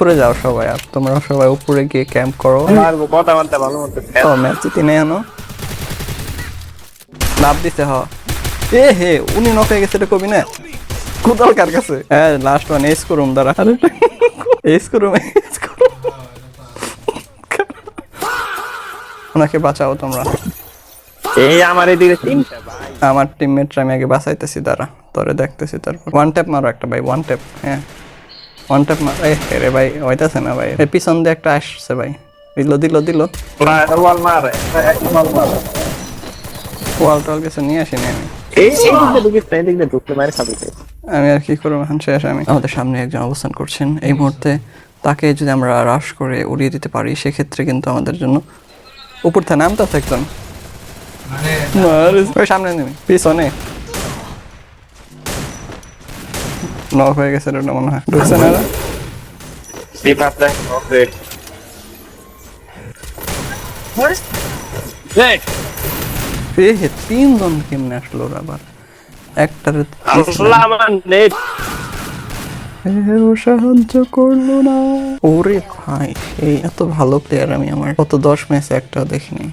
উপরে যাও সবাই আর তোমরা সবাই উপরে গিয়ে ক্যাম্প করো। কথা মারতে ভালো মতো ও ম্যাচ আনো লাভ দিতে হ। এ হে উনি নক হয়ে গেছে এটা কবি না? কোথাও কার কাছে? হ্যাঁ লাস্ট ওয়ান এস করুম দাঁড়া। আরে এস করুম এস করুম। ওনাকে বাঁচাও তোমরা। এই আমার এদিকে তিনটা ভাই। আমার টিমমেটরা আমি আগে বাঁচাইতেছি দাঁড়া। তোরে দেখতেছি তারপর। ওয়ান ট্যাপ মারো একটা ভাই ওয়ান ট্যাপ হ্যাঁ। ওয়ান ট্যাপ মার এ রে ভাই হইতাছে না ভাই। এর পিছন দিয়ে একটা আসছে ভাই। দিল দিল দিল। ওয়াল মারে ওয়াল টল কিছু নিয়ে আসিনি আমি। আমি আর কি করব? এখন শেষ আমি। আমাদের সামনে একজন অবস্থান করছেন। এই মুহূর্তে তাকে যদি আমরা হ্রাস করে উড়িয়ে দিতে পারি সেক্ষেত্রে কিন্তু আমাদের জন্য উপর থেকে নামতে একজন। মারে- সামনে নেমে পিছনে। নক হয়ে গেছে ওটা মনে হয়। ঢুকছে না তিনজন কেমনে আসলো ওরা আবার। একটারে আল্লাহ আমার সাহায্য করল না। ওরে ভাই এই এত ভালো প্লেয়ার আমি আমার। গত দশ ম্যাচে একটাও দেখিনি।